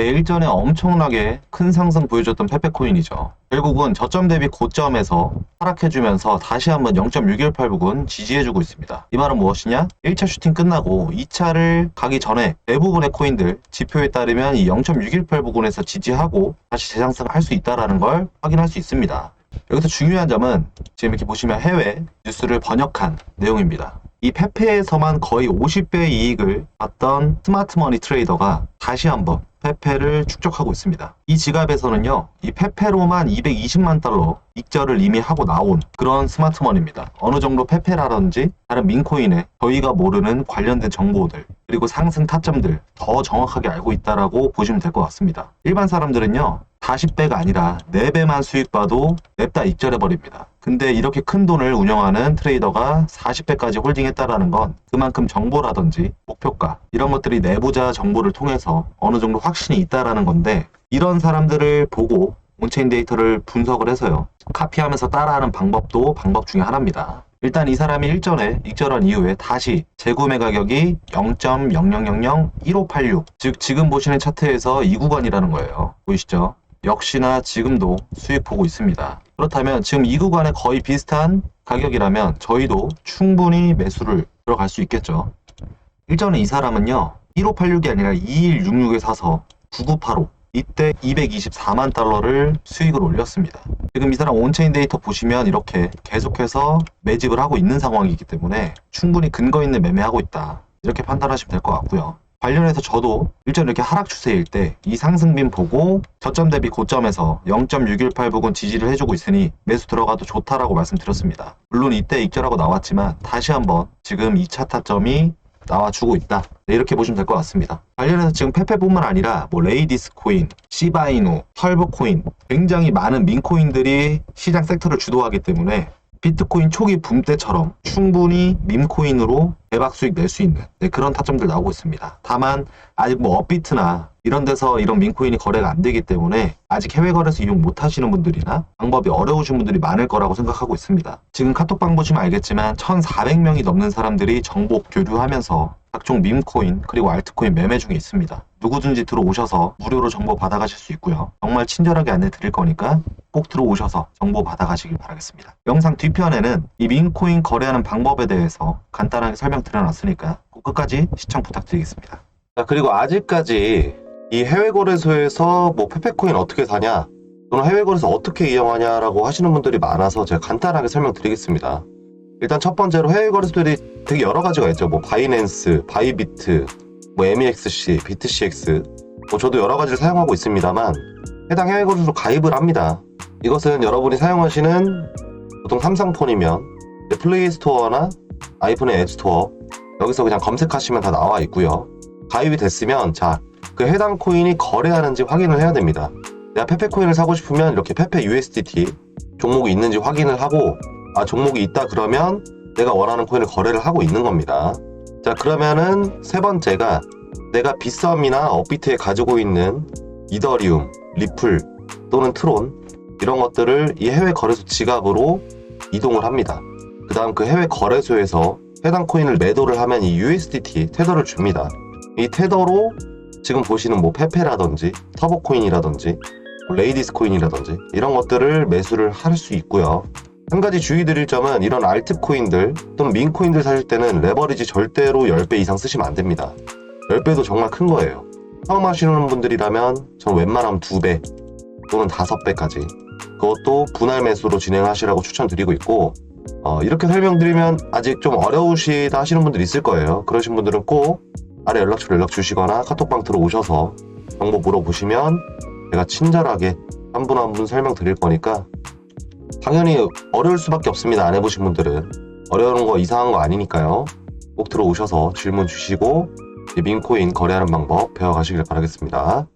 네, 일전에 엄청나게 큰 상승 보여줬던 페페코인이죠. 결국은 저점 대비 고점에서 하락해주면서 다시 한번 0.618 부근 지지해주고 있습니다. 이 말은 무엇이냐? 1차 슈팅 끝나고 2차를 가기 전에 대부분의 코인들 지표에 따르면 이 0.618 부근에서 지지하고 다시 재상승할 수 있다는 걸 확인할 수 있습니다. 여기서 중요한 점은 지금 이렇게 보시면 해외 뉴스를 번역한 내용입니다. 이 페페에서만 거의 50배의 이익을 봤던 스마트머니 트레이더가 다시 한번 페페를 축적하고 있습니다. 이 지갑에서는요, 이 페페로만 220만 달러 익절을 이미 하고 나온 그런 스마트머니입니다. 어느 정도 페페라든지 다른 민코인에 저희가 모르는 관련된 정보들 그리고 상승 타점들 더 정확하게 알고 있다라고 보시면 될 것 같습니다. 일반 사람들은요, 40배가 아니라 4배만 수익 봐도 냅다 익절해버립니다. 근데 이렇게 큰 돈을 운영하는 트레이더가 40배까지 홀딩했다라는 건 그만큼 정보라든지 목표가 이런 것들이 내부자 정보를 통해서 어느 정도 확신이 있다라는 건데 이런 사람들을 보고 온체인 데이터를 분석을 해서요. 카피하면서 따라하는 방법도 방법 중에 하나입니다. 일단 이 사람이 일전에 익절한 이후에 다시 재구매 가격이 0.00001586. 즉 지금 보시는 차트에서 이 구간이라는 거예요. 보이시죠? 역시나 지금도 수익 보고 있습니다. 그렇다면 지금 이 구간에 거의 비슷한 가격이라면 저희도 충분히 매수를 들어갈 수 있겠죠. 일전에 이 사람은요. 1586이 아니라 2166에 사서 9985 이때 224만 달러를 수익을 올렸습니다. 지금 이 사람 온체인 데이터 보시면 이렇게 계속해서 매집을 하고 있는 상황이기 때문에 충분히 근거 있는 매매하고 있다. 이렇게 판단하시면 될 것 같고요. 관련해서 저도 일전 이렇게 하락 추세일 때 이 상승빈 보고 저점 대비 고점에서 0.618 부근 지지를 해주고 있으니 매수 들어가도 좋다라고 말씀드렸습니다. 물론 이때 익절하고 나왔지만 다시 한번 지금 2차 타점이 나와주고 있다. 네, 이렇게 보시면 될 것 같습니다. 관련해서 지금 페페뿐만 아니라 뭐 레이디스 코인, 시바이누, 털보 코인 굉장히 많은 민코인들이 시장 섹터를 주도하기 때문에 비트코인 초기 붐 때처럼 충분히 밈코인으로 대박 수익 낼 수 있는 네, 그런 타점들 나오고 있습니다. 다만 아직 뭐 업비트나 이런 데서 이런 민코인이 거래가 안 되기 때문에 아직 해외 거래소 이용 못 하시는 분들이나 방법이 어려우신 분들이 많을 거라고 생각하고 있습니다. 지금 카톡방 보시면 알겠지만 1,400명이 넘는 사람들이 정보 교류하면서 각종 밈코인 그리고 알트코인 매매 중에 있습니다. 누구든지 들어오셔서 무료로 정보 받아가실 수 있고요. 정말 친절하게 안내 드릴 거니까 꼭 들어오셔서 정보 받아가시길 바라겠습니다. 영상 뒤편에는 이 밈코인 거래하는 방법에 대해서 간단하게 설명드려놨으니까 꼭 끝까지 시청 부탁드리겠습니다. 자, 그리고 아직까지 이 해외 거래소에서 뭐 페페코인 어떻게 사냐 또는 해외 거래소 어떻게 이용하냐라고 하시는 분들이 많아서 제가 간단하게 설명드리겠습니다. 일단 첫 번째로 해외 거래소들이 되게 여러 가지가 있죠. 뭐 바이낸스, 바이비트, 뭐 MEXC, 비트CX. 뭐 저도 여러 가지를 사용하고 있습니다만 해당 해외 거래소 가입을 합니다. 이것은 여러분이 사용하시는 보통 삼성폰이면 플레이 스토어나 아이폰의 앱 스토어 여기서 그냥 검색하시면 다 나와 있고요. 가입이 됐으면 자 그 해당 코인이 거래하는지 확인을 해야 됩니다. 내가 페페 코인을 사고 싶으면 이렇게 페페 USDT 종목이 있는지 확인을 하고 아 종목이 있다 그러면 내가 원하는 코인을 거래를 하고 있는 겁니다. 자 그러면은 세 번째가 내가 빗썸이나 업비트에 가지고 있는 이더리움, 리플 또는 트론 이런 것들을 이 해외 거래소 지갑으로 이동을 합니다. 그 다음 그 해외 거래소에서 해당 코인을 매도를 하면 이 USDT 테더를 줍니다. 이 테더로 지금 보시는 뭐 페페라든지 터보 코인이라든지 뭐 레이디스 코인이라든지 이런 것들을 매수를 할 수 있고요. 한 가지 주의 드릴 점은 이런 알트코인들 또는 민 코인들 사실 때는 레버리지 절대로 10배 이상 쓰시면 안 됩니다. 10배도 정말 큰 거예요. 처음 하시는 분들이라면 전 웬만하면 2배 또는 5배까지 그것도 분할 매수로 진행하시라고 추천드리고 있고 어, 이렇게 설명드리면 아직 좀 어려우시다 하시는 분들 있을 거예요. 그러신 분들은 꼭 아래 연락처로 연락 주시거나 카톡방 들어오셔서 정보 물어보시면 제가 친절하게 한 분 한분 설명드릴 거니까 당연히 어려울 수밖에 없습니다. 안 해보신 분들은 어려운 거 이상한 거 아니니까요. 꼭 들어오셔서 질문 주시고 이 민코인 거래하는 방법 배워가시길 바라겠습니다.